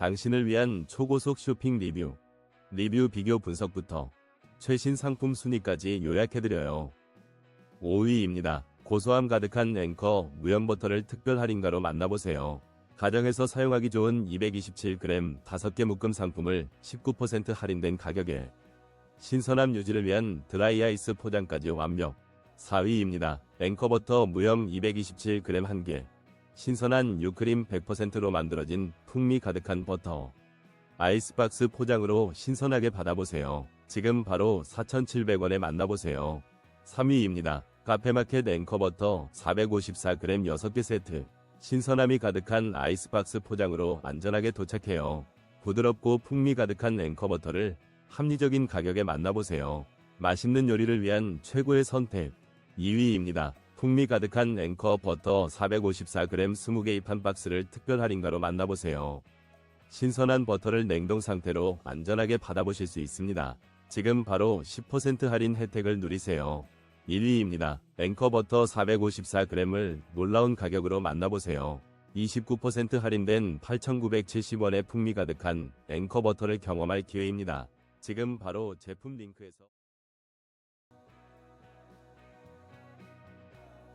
당신을 위한 초고속 쇼핑 리뷰. 리뷰 비교 분석부터 최신 상품 순위까지 요약해드려요. 5위입니다. 고소함 가득한 앵커 무염버터를 특별 할인가로 만나보세요. 가정에서 사용하기 좋은 227g 5개 묶음 상품을 19% 할인된 가격에 신선함 유지를 위한 드라이아이스 포장까지 완벽. 4위입니다. 앵커버터 무염 227g 1개. 신선한 유크림 100%로 만들어진 풍미 가득한 버터. 아이스박스 포장으로 신선하게 받아보세요. 지금 바로 4,700원에 만나보세요. 3위입니다. 카페마켓 앵커버터 454g 6개 세트. 신선함이 가득한 아이스박스 포장으로 안전하게 도착해요. 부드럽고 풍미 가득한 앵커버터를 합리적인 가격에 만나보세요. 맛있는 요리를 위한 최고의 선택. 2위입니다. 풍미 가득한 앵커 버터 454g 20개 입한 박스를 특별 할인가로 만나보세요. 신선한 버터를 냉동 상태로 안전하게 받아보실 수 있습니다. 지금 바로 10% 할인 혜택을 누리세요. 1위입니다. 앵커버터 454g을 놀라운 가격으로 만나보세요. 29% 할인된 8,970원의 풍미 가득한 앵커버터를 경험할 기회입니다. 지금 바로 제품 링크에서